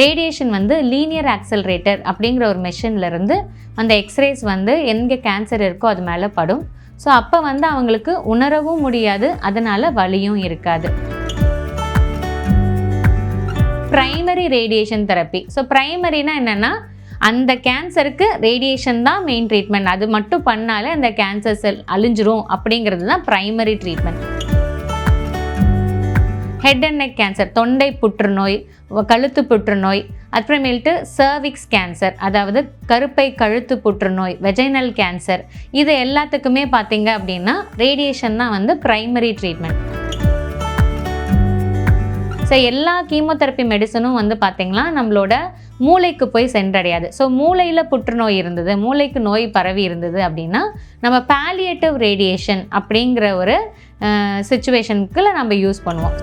Radiation வந்து linear accelerator அப்படிங்கிற ஒரு மெஷின்லேருந்து அந்த எக்ஸ்ரேஸ் வந்து எங்கே கேன்சர் இருக்கோ அது மேலே படும். ஸோ அப்போ வந்து அவங்களுக்கு உணரவும் முடியாது அதனால் வலியும் இருக்காது. ப்ரைமரி ரேடியேஷன் தெரப்பி ஸோ ப்ரைமரினா என்னென்னா அந்த கேன்சருக்கு ரேடியேஷன் தான் மெயின் ட்ரீட்மெண்ட் அது மட்டும் பண்ணாலே அந்த கேன்சர் செல் அழிஞ்சிரும் அப்படிங்கிறது தான் primary treatment head and neck cancer தொண்டை புற்றுநோய் கழுத்து புற்றுநோய் அப்புறமேல்ட்டு சர்விக்ஸ் கேன்சர் அதாவது கருப்பை கழுத்து புற்றுநோய் வெஜைனல் கேன்சர் இது எல்லாத்துக்குமே பார்த்தீங்க அப்படின்னா ரேடியேஷன் தான் வந்து ப்ரைமரி ட்ரீட்மெண்ட் ஸோ எல்லா கீமோதெரப்பி மெடிசனும் வந்து பார்த்திங்கன்னா நம்மளோட மூளைக்கு போய் சென்றடையாது. ஸோ மூளையில் புற்றுநோய் இருந்தது மூளைக்கு நோய் பரவி இருந்தது அப்படின்னா நம்ம பாலியேட்டிவ் ரேடியேஷன் அப்படிங்கிற ஒரு சுச்சுவேஷனுக்குள்ள நம்ம யூஸ் பண்ணுவோம்.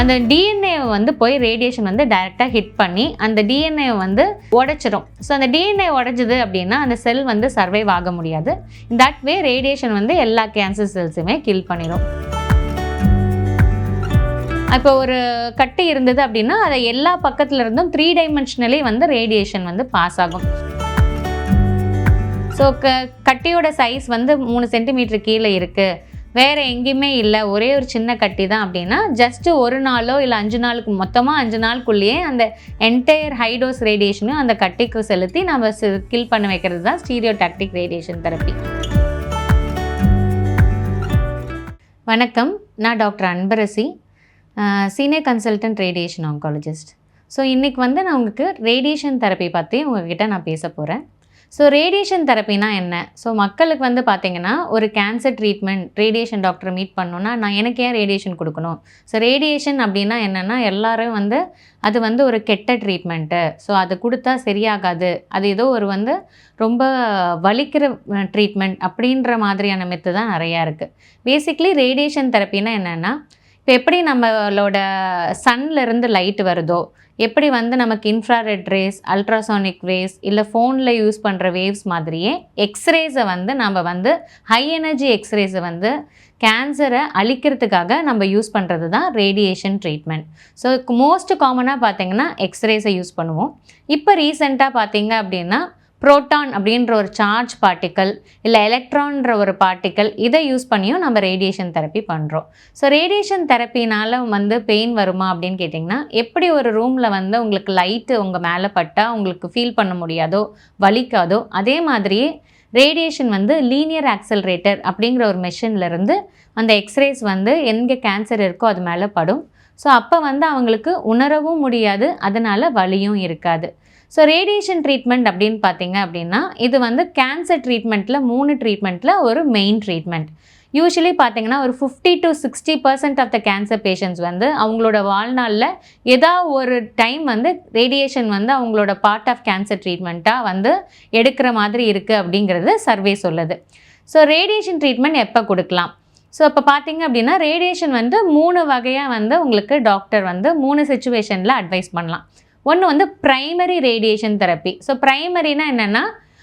அந்த டிஎன்ஏவை வந்து போய் ரேடியேஷன் வந்து டைரெக்டாக ஹிட் பண்ணி அந்த டிஎன்ஏ வந்து உடைச்சிரும். ஸோ அந்த டிஎன்ஏ உடைஞ்சது அப்படின்னா அந்த செல் வந்து சர்வைவ் ஆக முடியாது. தட் வே ரேடியேஷன் வந்து எல்லா கேன்சர் செல்ஸுமே கில் பண்ணிடும் இப்போ ஒரு கட்டு இருந்தது அப்படின்னா அதை எல்லா பக்கத்துல இருந்தும் த்ரீ டைமென்ஷனலி வந்து ரேடியேஷன் வந்து பாஸ் ஆகும். ஸோ க கட்டியோட சைஸ் வந்து மூணு சென்டிமீட்டர் கீழே இருக்குது வேறு எங்கேயுமே இல்லை. ஒரே ஒரு சின்ன கட்டி தான் அப்படின்னா ஜஸ்ட்டு ஒரு நாளோ இல்லை அஞ்சு நாளுக்கு மொத்தமாக அஞ்சு நாளுக்குள்ளேயே அந்த என்டையர் ஹைடோஸ் ரேடியேஷனையும் அந்த கட்டிக்கு செலுத்தி நம்ம கில் பண்ண வைக்கிறது தான் ஸ்டீரியோ டாக்டிக் ரேடியேஷன் தெரப்பி வணக்கம். நான் doctor Anbarasi. Senior consultant radiation oncologist so இன்றைக்கி வந்து நான் உங்களுக்கு ரேடியேஷன் தெரப்பி பற்றி உங்ககிட்ட நான் பேச போகிறேன் ஸோ ரேடியேஷன் தெரப்பினா என்ன? ஸோ மக்களுக்கு வந்து பார்த்தீங்கன்னா ஒரு கேன்சர் ட்ரீட்மெண்ட் ரேடியேஷன் டாக்டரை மீட் பண்ணோன்னா நான் எனக்கு ஏன் ரேடியேஷன் கொடுக்கணும்? ஸோ ரேடியேஷன் அப்படின்னா என்னென்னா எல்லாரும் வந்து அது வந்து ஒரு கெட்ட ட்ரீட்மெண்ட்டு ஸோ அது கொடுத்தா சரியாகாது. அது ஏதோ ஒரு வந்து ரொம்ப வலிக்கிற ட்ரீட்மெண்ட் அப்படின்ற மாதிரியான மெத்து தான் நிறையா இருக்குது பேசிக்லி ரேடியேஷன் தெரப்பினா என்னென்னா இப்போ எப்படி நம்மளோட சன்லேருந்து லைட் வருதோ? எப்படி வந்து நமக்கு இன்ஃப்ராரெட் ரேஸ் அல்ட்ராசானிக் ரேஸ் இல்லை ஃபோனில் யூஸ் பண்ணுற வேவ்ஸ் மாதிரியே எக்ஸ்ரேஸை வந்து நம்ம வந்து ஹை எனர்ஜி எக்ஸ்ரேஸை வந்து கேன்சரை அழிக்கிறதுக்காக நம்ம யூஸ் பண்ணுறது தான் ரேடியேஷன் ட்ரீட்மெண்ட் ஸோ மோஸ்ட் காமனாக பார்த்தீங்கன்னா எக்ஸ்ரேஸை யூஸ் பண்ணுவோம். இப்போ ரீசெண்டாக பார்த்தீங்க அப்படின்னா புரோட்டான் அப்படின்ற ஒரு சார்ஜ் பார்ட்டிக்கல் இல்லை எலக்ட்ரான்ற ஒரு பார்ட்டிக்கல் இதை யூஸ் பண்ணியும் நம்ம ரேடியேஷன் தெரப்பி பண்ணுறோம் ஸோ ரேடியேஷன் தெரப்பினால் வந்து பெயின் வருமா அப்படின்னு கேட்டிங்கன்னா எப்படி ஒரு ரூமில் வந்து உங்களுக்கு லைட்டு உங்கள் மேலே பட்டால் உங்களுக்கு ஃபீல் பண்ண முடியாதோ வலிக்காதோ அதே மாதிரியே ரேடியேஷன் வந்து லீனியர் ஆக்சலரேட்டர் அப்படிங்கிற ஒரு மெஷின்லேருந்து அந்த எக்ஸ்ரேஸ் வந்து எங்கே கேன்சர் இருக்கோ அது மேலே படும். ஸோ அப்போ வந்து அவங்களுக்கு உணரவும் முடியாது அதனால் வலியும் இருக்காது. ஸோ ரேடியேஷன் ட்ரீட்மெண்ட் அப்படின்னு பார்த்தீங்க அப்படின்னா இது வந்து கேன்சர் ட்ரீட்மெண்ட்டில் மூணு ட்ரீட்மெண்ட்டில் ஒரு மெயின் ட்ரீட்மெண்ட் யூஸ்வலி பார்த்தீங்கன்னா ஒரு fifty to sixty percent of the cancer patients வந்து அவங்களோட வாழ்நாளில் ஏதாவது ஒரு டைம் வந்து ரேடியேஷன் வந்து அவங்களோட பார்ட் ஆஃப் கேன்சர் ட்ரீட்மெண்ட்டாக வந்து எடுக்கிற மாதிரி இருக்குது அப்படிங்கிறது சர்வே சொல்லுது. ஸோ ரேடியேஷன் ட்ரீட்மெண்ட் எப்போ கொடுக்கலாம்? ஸோ இப்போ பார்த்தீங்க அப்படின்னா ரேடியேஷன் வந்து மூணு வகையாக வந்து உங்களுக்கு டாக்டர் வந்து மூணு சுச்சுவேஷனில் அட்வைஸ் பண்ணலாம். ஒன்று வந்து ப்ரைமரி ரேடியேஷன் தெரப்பி ஸோ ப்ரைமரினா என்னென்னா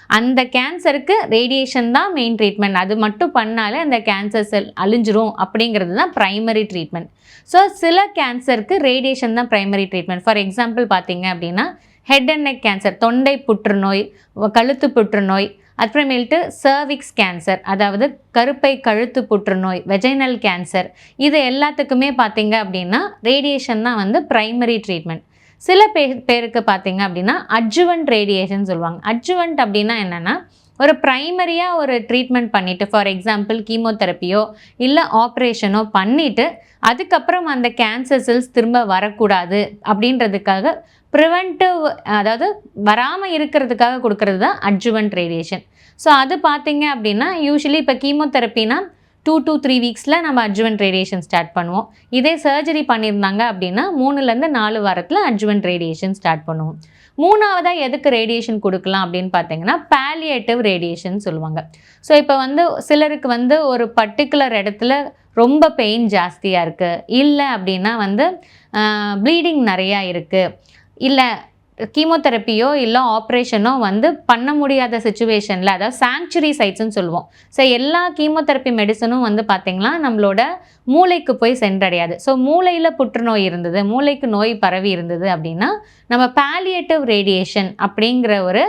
அந்த கேன்சருக்கு ரேடியேஷன் தான் மெயின் ட்ரீட்மெண்ட் அது மட்டும் பண்ணாலே அந்த கேன்சர் செல் அழிஞ்சிரும் அப்படிங்கிறது தான் ப்ரைமரி ட்ரீட்மெண்ட் ஸோ சில கேன்சருக்கு ரேடியேஷன் தான் ப்ரைமரி ட்ரீட்மெண்ட் ஃபார் எக்ஸாம்பிள் பார்த்தீங்க அப்படின்னா ஹெட் அண்ட் நெக் கேன்சர் தொண்டை புற்றுநோய் கழுத்து புற்றுநோய் அப்புறமேல்ட்டு சர்விக்ஸ் கேன்சர் அதாவது கருப்பை கழுத்து புற்றுநோய் வெஜைனல் கேன்சர் இது எல்லாத்துக்குமே பார்த்தீங்க அப்படின்னா ரேடியேஷன் தான் வந்து ப்ரைமரி ட்ரீட்மெண்ட் சில பே பேருக்கு பார்த்தீங்க அப்படின்னா அட்ஜுவன்ட் ரேடியேஷன் சொல்லுவாங்க. அட்ஜுவன்ட் அப்படின்னா என்னென்னா ஒரு ப்ரைமரியாக ஒரு ட்ரீட்மெண்ட் பண்ணிவிட்டு ஃபார் எக்ஸாம்பிள் கீமோதெரப்பியோ இல்லை ஆப்ரேஷனோ பண்ணிவிட்டு அதுக்கப்புறம் அந்த கேன்சர் செல்ஸ் திரும்ப வரக்கூடாது அப்படின்றதுக்காக ப்ரிவென்டிவ் அதாவது வராமல் இருக்கிறதுக்காக கொடுக்கறது தான் அட்ஜுவன்ட் ரேடியேஷன் ஸோ அது பார்த்தீங்க அப்படின்னா யூஸ்வலி இப்போ கீமோதெரப்பினா டூ டூ த்ரீ வீக்ஸில் நம்ம அட்ஜுவன்ட் ரேடியேஷன் ஸ்டார்ட் பண்ணுவோம். இதே சர்ஜரி பண்ணியிருந்தாங்க அப்படின்னா மூணுலேருந்து நாலு வாரத்தில் அட்ஜுவன்ட் ரேடியேஷன் ஸ்டார்ட் பண்ணுவோம். மூணாவதாக எதுக்கு ரேடியேஷன் கொடுக்கலாம் அப்படின்னு பார்த்தீங்கன்னா பேலியேட்டிவ் ரேடியேஷன் சொல்லுவாங்க. ஸோ இப்போ வந்து சிலருக்கு வந்து ஒரு பர்டிகுலர் இடத்துல ரொம்ப பெயின் ஜாஸ்தியாக இருக்குது இல்லை அப்படின்னா வந்து ப்ளீடிங் நிறையா இருக்குது இல்லை கீமோதெரப்பியோ இல்லை ஆப்ரேஷனோ வந்து பண்ண முடியாத சுச்சுவேஷனில் அதாவது சாங்சுரி சைட்ஸ்னு சொல்லுவோம். ஸோ எல்லா கீமோதெரப்பி மெடிசனும் வந்து பார்த்திங்கன்னா நம்மளோட மூளைக்கு போய் சென்றடையாது. ஸோ மூளையில் புற்றுநோய் இருந்தது மூளைக்கு நோய் பரவி இருந்தது அப்படின்னா நம்ம பேலியேட்டிவ் ரேடியேஷன் அப்படிங்கிற ஒரு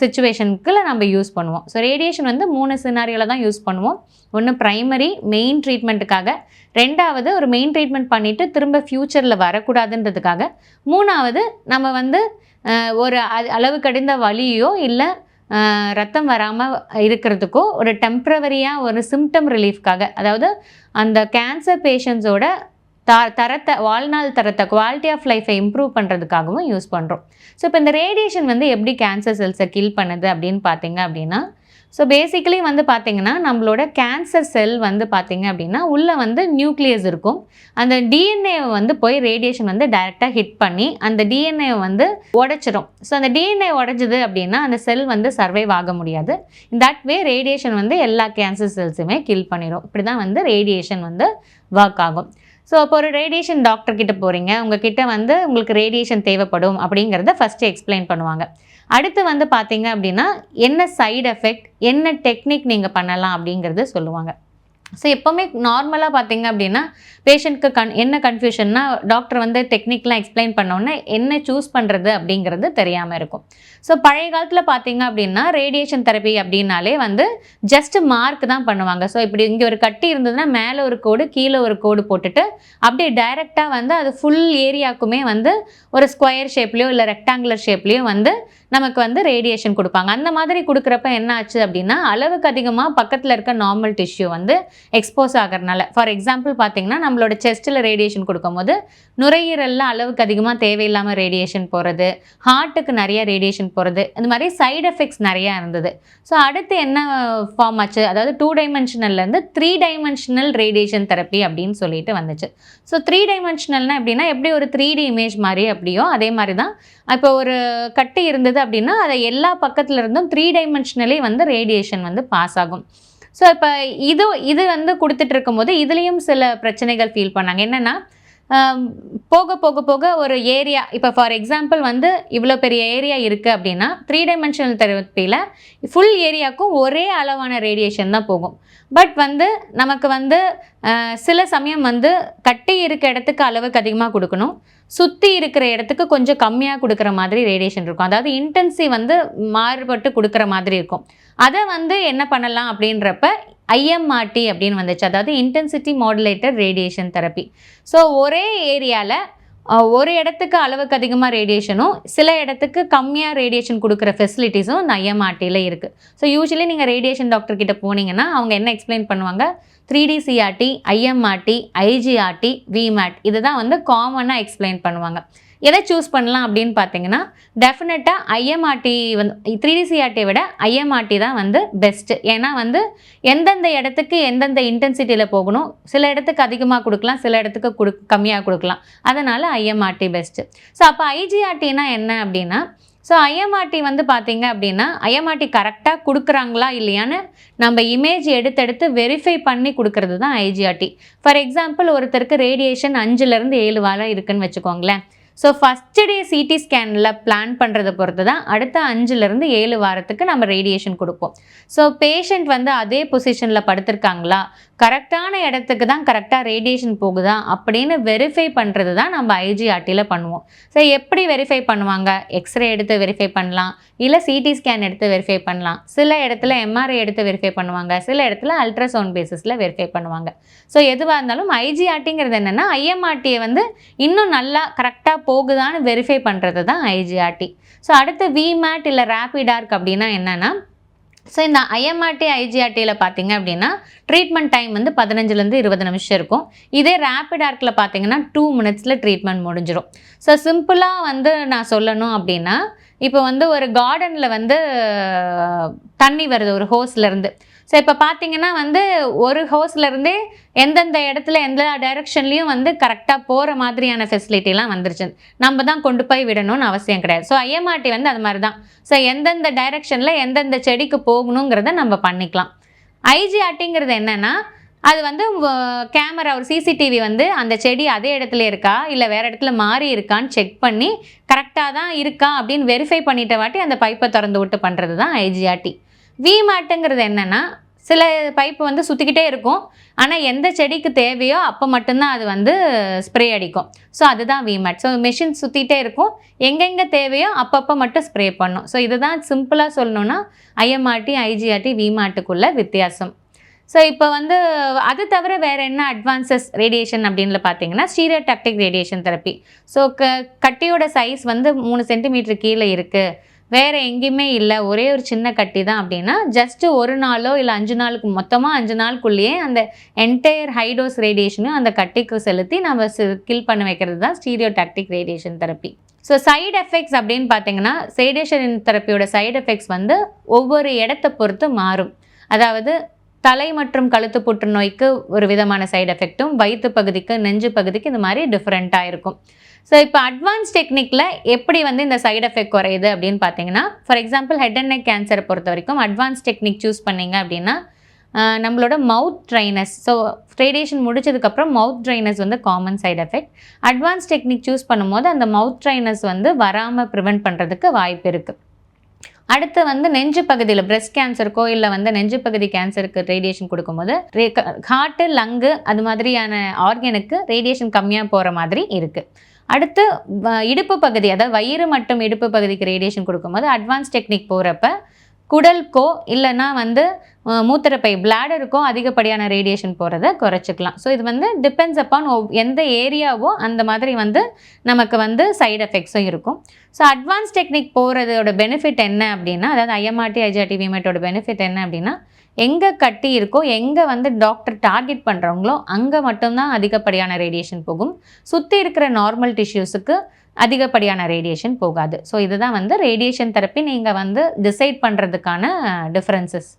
சுச்சுவேஷனுக்குள்ள நம்ம யூஸ் பண்ணுவோம். ஸோ ரேடியேஷன் வந்து மூணு சினாரியில் தான் யூஸ் பண்ணுவோம். ஒன்று ப்ரைமரி மெயின் ட்ரீட்மெண்ட்டுக்காக ரெண்டாவது ஒரு மெயின் ட்ரீட்மெண்ட் பண்ணிவிட்டு திரும்ப ஃப்யூச்சரில் வரக்கூடாதுன்றதுக்காக. மூணாவது நம்ம வந்து ஒரு அ- அளவு கடிந்த வலியோ இல்லை ரத்தம் வராமல் இருக்கிறதுக்கோ ஒரு டெம்ப்ரவரியாக ஒரு சிம்டம் ரிலீஃப்காக அதாவது அந்த கேன்சர் பேஷண்ட்ஸோட த தரத்தை வாழ்நாள் தரத்தை குவாலிட்டி ஆஃப் லைஃப்பை இம்ப்ரூவ் பண்ணுறதுக்காகவும் யூஸ் பண்ணுறோம் ஸோ இப்போ இந்த ரேடியேஷன் வந்து எப்படி கேன்சர் செல்ஸை கில் பண்ணுது அப்படின்னு பார்த்தீங்க அப்படின்னா ஸோ பேசிக்கலி வந்து பார்த்தீங்கன்னா நம்மளோட கேன்சர் செல் வந்து பார்த்தீங்க அப்படின்னா உள்ளே வந்து நியூக்ளியஸ் இருக்கும். அந்த டிஎன்ஏவை வந்து போய் ரேடியேஷன் வந்து டைரெக்டாக ஹிட் பண்ணி அந்த டிஎன்ஏ வந்து உடைச்சிரும். ஸோ அந்த டிஎன்ஏ உடைஞ்சிது அப்படின்னா அந்த செல் வந்து சர்வைவ் ஆக முடியாது. தட் வே ரேடியேஷன் வந்து எல்லா கேன்சர் செல்ஸுமே கில் பண்ணிடும் இப்படி தான் வந்து ரேடியேஷன் வந்து ஒர்க் ஆகும். ஸோ அப்போ ஒரு ரேடியேஷன் டாக்டர் கிட்ட போகிறீங்க உங்ககிட்ட வந்து உங்களுக்கு ரேடியேஷன் தேவைப்படும் அப்படிங்கிறத ஃபஸ்ட்டு எக்ஸ்பிளைன் பண்ணுவாங்க. அடுத்து வந்து பார்த்தீங்க அப்படின்னா என்ன சைடு எஃபெக்ட் என்ன டெக்னிக் நீங்கள் பண்ணலாம் அப்படிங்கிறது சொல்லுவாங்க. ஸோ எப்போவுமே நார்மலாக பார்த்தீங்க அப்படின்னா பேஷண்ட்க்கு கன் என்ன கன்ஃபியூஷன்னா டாக்டர் வந்து டெக்னிக்லாம் எக்ஸ்பிளைன் பண்ணோன்னே என்ன சூஸ் பண்ணுறது அப்படிங்கிறது தெரியாமல் இருக்கும். ஸோ பழைய காலத்தில் பார்த்தீங்க அப்படின்னா ரேடியேஷன் தெரப்பி அப்படின்னாலே வந்து ஜஸ்ட் மார்க் தான் பண்ணுவாங்க. ஸோ இப்படி இங்கே ஒரு கட்டி இருந்ததுன்னா மேலே ஒரு கோடு கீழே ஒரு கோடு போட்டுட்டு அப்படியே டைரெக்டாக வந்து அது ஃபுல் ஏரியாவுக்குமே வந்து ஒரு ஸ்கொயர் ஷேப்லேயோ இல்லை ரெக்டாங்குலர் ஷேப்லேயோ வந்து நமக்கு வந்து ரேடியேஷன் கொடுப்பாங்க. அந்த மாதிரி கொடுக்குறப்ப என்ன ஆச்சு அப்படின்னா அளவுக்கு அதிகமாக பக்கத்தில் இருக்க நார்மல் டிஷ்யூ வந்து எக்ஸ்போஸ் ஆகிறனால. ஃபார் எக்ஸாம்பிள் பார்த்தீங்கன்னா நம்மளோட செஸ்ட்டில் ரேடியேஷன் கொடுக்கும்போது நுரையீரலில் அளவுக்கு அதிகமாக தேவையில்லாமல் ரேடியேஷன் போகிறது ஹார்ட்டுக்கு நிறைய ரேடியேஷன் போகிறது இந்த மாதிரி சைடு எஃபெக்ட்ஸ் நிறையா இருந்தது. ஸோ அடுத்து என்ன ஃபார்ம் ஆச்சு? அதாவது டூ டைமென்ஷனல்லேருந்து த்ரீ டைமென்ஷனல் ரேடியேஷன் தெரப்பி அப்படின்னு சொல்லிட்டு வந்துச்சு. ஸோ த்ரீ டைமென்ஷனல்னா எப்படின்னா எப்படி ஒரு த்ரீ டி இமேஜ் மாதிரி அப்படியோ அதே மாதிரி தான். இப்போ ஒரு கட்டு இருந்தது அப்படின்னா அதை எல்லா பக்கத்துல இருந்தும் த்ரீ டைமென்ஷனலே வந்து ரேடியேஷன் வந்து பாஸ் ஆகும். ஸோ இப்போ இது இது வந்து கொடுத்துட்டு இருக்கும்போது இதுலேயும் சில பிரச்சனைகள் ஃபீல் பண்ணாங்க. என்னென்னா போக போக போக ஒரு ஏரியா இப்போ ஃபார் எக்ஸாம்பிள் வந்து இவ்வளோ பெரிய ஏரியா இருக்குது அப்படின்னா த்ரீ டைமென்ஷனல் தெரப்பியில் ஃபுல் ஏரியாவுக்கும் ஒரே அளவான ரேடியேஷன் தான் போகும். பட் வந்து நமக்கு வந்து சில சமயம் வந்து கட்டி இருக்க இடத்துக்கு அளவுக்கு அதிகமாக கொடுக்கணும். சுற்றி இருக்கிற இடத்துக்கு கொஞ்சம் கம்மியாக கொடுக்குற மாதிரி ரேடியேஷன் இருக்கும். அதாவது இன்டென்சி வந்து மாறுபட்டு கொடுக்குற மாதிரி இருக்கும். அதை வந்து என்ன பண்ணலாம் அப்படின்றப்ப ஐஎம்ஆர்டி அப்படின்னு வந்துச்சு. அதாவது intensity modulator radiation therapy so ஒரே ஏரியாவில் ஒரு இடத்துக்கு அளவுக்கு அதிகமாக ரேடியேஷனும் சில இடத்துக்கு கம்மியாக ரேடியேஷன் கொடுக்குற ஃபெசிலிட்டிஸும் இந்த ஐஎம்ஆர்டியில் இருக்குது ஸோ யூஸ்வலி நீங்கள் ரேடியேஷன் டாக்டர் கிட்ட போனீங்கன்னா அவங்க என்ன எக்ஸ்பிளைன் பண்ணுவாங்க? Three D CRT IMRT IGRT VMAT இதுதான் வந்து காமனாக எக்ஸ்பிளைன் பண்ணுவாங்க. எதை சூஸ் பண்ணலாம் அப்படின்னு பார்த்தீங்கன்னா டெஃபினட்டாக ஐஎம்ஆர்டி வந்து த்ரீ டி சிஆர்டியை விட ஐஎம்ஆர்டி தான் வந்து பெஸ்ட்டு ஏன்னா வந்து எந்தெந்த இடத்துக்கு எந்தெந்த இன்டென்சிட்டியில் போகணும் சில இடத்துக்கு அதிகமாக கொடுக்கலாம் சில இடத்துக்கு கொடு கம்மியாக கொடுக்கலாம். அதனால் ஐஎம்ஆர்டி பெஸ்ட்டு ஸோ அப்போ ஐஜிஆர்டினா என்ன அப்படின்னா ஸோ ஐஎம்ஆர்டி வந்து பார்த்தீங்க அப்படின்னா ஐஎம்ஆர்டி கரெக்டாக கொடுக்குறாங்களா இல்லையான்னு நம்ம இமேஜ் எடுத்தெடுத்து வெரிஃபை பண்ணி கொடுக்கறது தான் ஐஜிஆர்டி ஃபார் எக்ஸாம்பிள் ஒருத்தருக்கு ரேடியேஷன் அஞ்சுலேருந்து ஏழு வாரம் இருக்குதுன்னு வச்சுக்கோங்களேன். ஸோ ஃபஸ்ட்டு டே சிடி ஸ்கேனில் பிளான் பண்ணுறதை பொறுத்து தான் அடுத்த அஞ்சுலேருந்து ஏழு வாரத்துக்கு நம்ம ரேடியேஷன் கொடுப்போம். ஸோ பேஷண்ட் வந்து அதே பொசிஷனில் படுத்திருக்காங்களா? கரெக்டான இடத்துக்கு தான் கரெக்டாக ரேடியேஷன் போகுதா? அப்படின்னு வெரிஃபை பண்ணுறது தான் நம்ம ஐஜிஆர்டியில் பண்ணுவோம். ஸோ எப்படி வெரிஃபை பண்ணுவாங்க? எக்ஸ்ரே எடுத்து வெரிஃபை பண்ணலாம். இல்லை சிடி ஸ்கேன் எடுத்து வெரிஃபை பண்ணலாம். சில இடத்துல எம்ஆர்ஐ எடுத்து வெரிஃபை பண்ணுவாங்க. சில இடத்துல அல்ட்ராசவுண்ட் பேசிஸில் வெரிஃபை பண்ணுவாங்க. ஸோ எதுவாக இருந்தாலும் ஐஜிஆர்டிங்கிறது என்னென்னா ஐஎம்ஆர்டியை வந்து இன்னும் நல்லா கரெக்டாக போகுதான்னு வெரிஃபை பண்ணுறது தான் ஐஜிஆர்டி ஸோ அடுத்து விமேட் இல்லை ரேபிடார்க் அப்படின்னா என்னென்னா ஸோ இந்த ஐஎம்ஆர்டி ஐஜிஆர்டியில் பார்த்தீங்க அப்படின்னா ட்ரீட்மெண்ட் டைம் வந்து பதினஞ்சுலேருந்து இருபது நிமிஷம் இருக்கும். இதே ரேபிடார்க்கில் பார்த்தீங்கன்னா டூ மினிட்ஸில் ட்ரீட்மெண்ட் முடிஞ்சிடும் ஸோ சிம்பிளாக வந்து நான் சொல்லணும் அப்படின்னா இப்போ வந்து ஒரு கார்டனில் வந்து தண்ணி வருது ஒரு ஹோஸ்லேருந்து ஸோ இப்போ பார்த்தீங்கன்னா வந்து ஒரு ஹோஸ்லேருந்தே எந்தெந்த இடத்துல எந்த டைரக்ஷன்லேயும் வந்து கரெக்டாக போகிற மாதிரியான ஃபெசிலிட்டிலாம் வந்துருச்சு. நம்ம தான் கொண்டு போய் விடணும்னு அவசியம் கிடையாது. ஸோ ஐஎம்ஆர்டி வந்து அது மாதிரி தான் ஸோ எந்தெந்த டைரக்ஷனில் எந்தெந்த செடிக்கு போகணுங்கிறத நம்ம பண்ணிக்கலாம். ஐஜிஆர்டிங்கிறது என்னென்னா அது வந்து கேமரா ஒரு சிசிடிவி வந்து அந்த செடி அதே இடத்துல இருக்கா? இல்லை வேறு இடத்துல மாறி இருக்கான்னு செக் பண்ணி கரெக்டாக தான் இருக்கா? அப்படின்னு வெரிஃபை பண்ணிட்ட வாட்டி அந்த பைப்பை திறந்து விட்டு பண்ணுறது தான் ஐஜிஆர்டி விமேட்டுங்கிறது என்னென்னா சில பைப்பு வந்து சுற்றிக்கிட்டே இருக்கும். ஆனால் எந்த செடிக்கு தேவையோ அப்போ மட்டும்தான் அது வந்து ஸ்ப்ரே அடிக்கும். ஸோ அதுதான் விமேட் ஸோ மெஷின் சுற்றிட்டே இருக்கும். எங்கெங்கே தேவையோ அப்பப்போ மட்டும் ஸ்ப்ரே பண்ணும். ஸோ இதுதான் சிம்பிளாக சொல்லணுன்னா ஐஎம்ஆர்டி ஐஜிஆர்டி விமாட்டுக்குள்ள வித்தியாசம். ஸோ இப்போ வந்து அது தவிர வேறு என்ன அட்வான்சஸ் ரேடியேஷன் அப்படின்னு பார்த்தீங்கன்னா ஸ்டீரியோடாக்டிக் ரேடியேஷன் தெரப்பி ஸோ க கட்டியோட சைஸ் வந்து மூணு சென்டிமீட்டர் கீழே இருக்குது வேறு எங்கேயுமே இல்லை. ஒரே ஒரு சின்ன கட்டி தான் அப்படின்னா ஜஸ்ட்டு ஒரு நாளோ இல்லை அஞ்சு நாளுக்கு மொத்தமாக அஞ்சு நாளுக்குள்ளேயே அந்த என்டையர் ஹைடோஸ் ரேடியேஷனும் அந்த கட்டிக்கு செலுத்தி நம்ம கில் பண்ண வைக்கிறது தான் stereotactic radiation therapy so side effects அப்படின்னு பார்த்தீங்கன்னா சைடேஷன் தெரப்பியோட சைடு எஃபெக்ட்ஸ் வந்து ஒவ்வொரு இடத்த பொறுத்து மாறும். அதாவது தலை மற்றும் கழுத்து புற்றுநோய்க்கு ஒரு விதமான சைடு எஃபெக்ட்டும் வயிற்று பகுதிக்கு நெஞ்சு பகுதிக்கு இந்த மாதிரி டிஃப்ரெண்ட்டாக இருக்கும். ஸோ இப்போ அட்வான்ஸ் டெக்னிக்கில் எப்படி வந்து இந்த சைடு எஃபெக்ட் குறையுது அப்படின்னு பார்த்தீங்கன்னா for example head and neck கேன்சரை பொறுத்த வரைக்கும் அட்வான்ஸ் டெக்னிக் சூஸ் பண்ணிங்க அப்படின்னா நம்மளோட மவுத் ட்ரைனஸ் ஸோ ரேடியேஷன் முடிச்சதுக்கப்புறம் மவுத் ட்ரைனஸ் வந்து common side effect advance technique choose பண்ணும்போது அந்த மவுத் ட்ரைனஸ் வந்து வராமல் ப்ரிவெண்ட் பண்ணுறதுக்கு வாய்ப்பு இருக்குது அடுத்து வந்து நெஞ்சு பகுதியில் பிரெஸ்ட் கேன்சருக்கோ இல்லை வந்து நெஞ்சு பகுதி கேன்சருக்கு ரேடியேஷன் கொடுக்கும்போது ஹார்ட்டு லங்கு அது மாதிரியான ஆர்கனுக்கு ரேடியேஷன் கம்மியாக போகிற மாதிரி இருக்குது அடுத்து இடுப்பு பகுதி அதாவது வயிறு மற்றும் இடுப்பு பகுதிக்கு ரேடியேஷன் கொடுக்கும்போது அட்வான்ஸ் டெக்னிக் போகிறப்ப குடல்கோ இல்லைன்னா வந்து மூத்திரப்பை பிளாடருக்கோ அதிகப்படியான ரேடியேஷன் போகிறத குறைச்சிக்கலாம். ஸோ இது வந்து டிபெண்ட்ஸ் அப்பான் எந்த ஏரியாவோ அந்த மாதிரி வந்து நமக்கு வந்து சைடு எஃபெக்ட்ஸும் இருக்கும். ஸோ அட்வான்ஸ் டெக்னிக் போகிறதோட பெனிஃபிட் என்ன அப்படின்னா அதாவது ஐஎம்ஆர்டி ஐஜிஆர்டி விமேட்டோட பெனிஃபிட் என்ன அப்படின்னா எங்கே கட்டி இருக்கோ எங்கே வந்து டாக்டர் டார்கெட் பண்ணுறவங்களோ அங்கே மட்டும்தான் அதிகப்படியான ரேடியேஷன் போகும். சுற்றி இருக்கிற நார்மல் டிஷ்யூஸுக்கு அதிகப்படியான ரேடியேஷன் போகாது. ஸோ இதுதான் வந்து ரேடியேஷன் தெரப்பி நீங்கள் வந்து டிசைட் பண்ணுறதுக்கான டிஃப்ரென்சஸ்